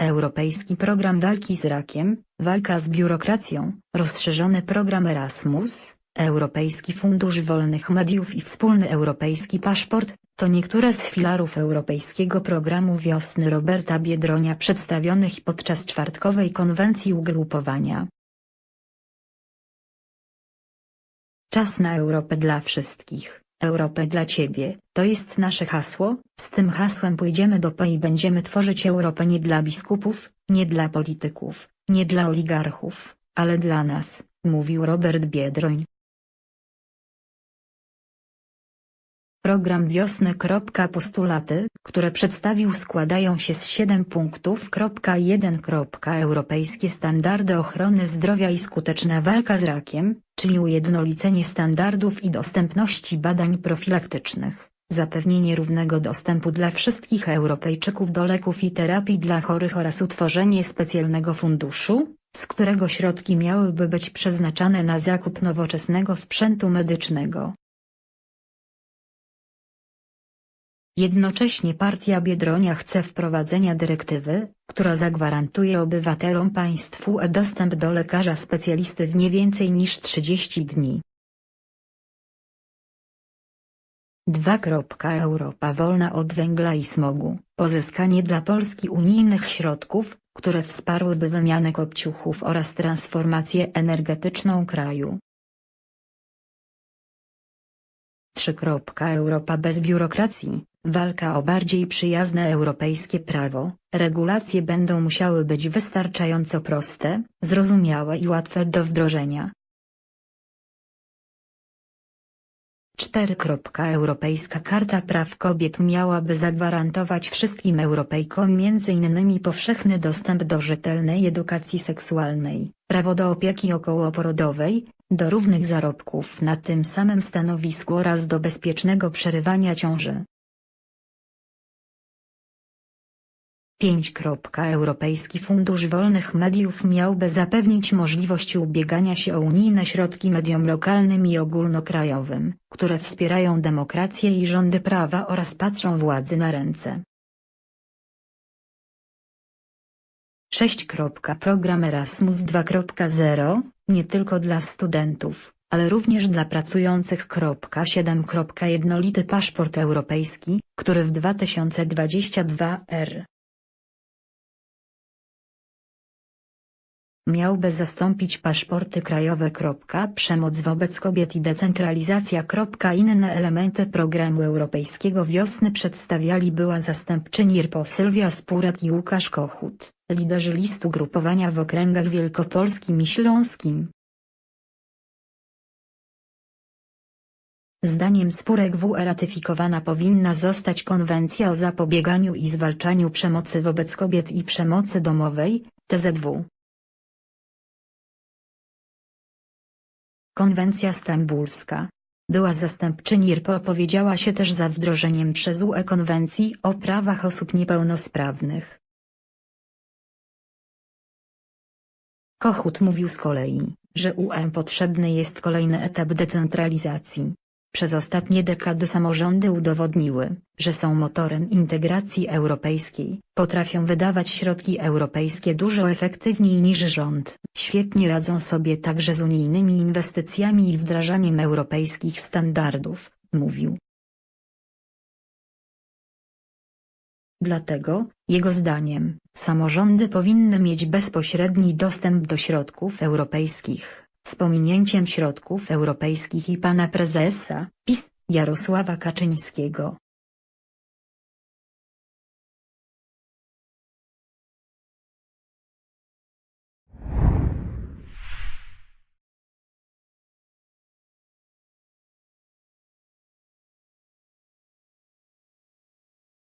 Europejski Program Walki z Rakiem, Walka z Biurokracją, rozszerzony program Erasmus, Europejski Fundusz Wolnych Mediów i Wspólny Europejski Paszport, to niektóre z filarów Europejskiego Programu Wiosny Roberta Biedronia przedstawionych podczas czwartkowej konwencji ugrupowania. Czas na Europę dla wszystkich, Europę dla Ciebie, to jest nasze hasło, z tym hasłem pójdziemy do P i będziemy tworzyć Europę nie dla biskupów, nie dla polityków, nie dla oligarchów, ale dla nas, mówił Robert Biedroń. Program Wiosny. Postulaty, które przedstawił składają się z 7 punktów. 1. Europejskie standardy ochrony zdrowia i skuteczna walka z rakiem, czyli ujednolicenie standardów i dostępności badań profilaktycznych, zapewnienie równego dostępu dla wszystkich Europejczyków do leków i terapii dla chorych oraz utworzenie specjalnego funduszu, z którego środki miałyby być przeznaczane na zakup nowoczesnego sprzętu medycznego. Jednocześnie partia Biedronia chce wprowadzenia dyrektywy, która zagwarantuje obywatelom państw UE dostęp do lekarza specjalisty w nie więcej niż 30 dni. 2. Europa wolna od węgla i smogu, pozyskanie dla Polski unijnych środków, które wsparłyby wymianę kopciuchów oraz transformację energetyczną kraju. 3. Europa bez biurokracji, Walka o bardziej przyjazne europejskie prawo, regulacje będą musiały być wystarczająco proste, zrozumiałe i łatwe do wdrożenia. 4. Europejska Karta Praw Kobiet miałaby zagwarantować wszystkim Europejkom m.in. powszechny dostęp do rzetelnej edukacji seksualnej, prawo do opieki okołoporodowej, do równych zarobków na tym samym stanowisku oraz do bezpiecznego przerywania ciąży. 5. Europejski Fundusz Wolnych Mediów miałby zapewnić możliwość ubiegania się o unijne środki mediom lokalnym i ogólnokrajowym, które wspierają demokrację i rządy prawa oraz patrzą władzy na ręce. 6. Program Erasmus 2.0, nie tylko dla studentów, ale również dla pracujących. 7. Jednolity paszport europejski, który w 2022 r. miałby zastąpić paszporty krajowe. Przemoc wobec kobiet i decentralizacja. Inne elementy programu europejskiego wiosny przedstawiali była zastępczyni RPO Sylwia Spurek i Łukasz Kochut, liderzy listu grupowania w okręgach wielkopolskim i śląskim. Zdaniem Spurek WE ratyfikowana powinna zostać konwencja o zapobieganiu i zwalczaniu przemocy wobec kobiet i przemocy domowej, TZW. Konwencja stambulska. Była zastępczyni RP opowiedziała się też za wdrożeniem przez UE konwencji o prawach osób niepełnosprawnych. Kochut mówił z kolei, że UE potrzebny jest kolejny etap decentralizacji. Przez ostatnie dekady samorządy udowodniły, że są motorem integracji europejskiej, potrafią wydawać środki europejskie dużo efektywniej niż rząd, świetnie radzą sobie także z unijnymi inwestycjami i wdrażaniem europejskich standardów, mówił. Dlatego, jego zdaniem, samorządy powinny mieć bezpośredni dostęp do środków europejskich z pominięciem środków europejskich i pana prezesa, PiS, Jarosława Kaczyńskiego.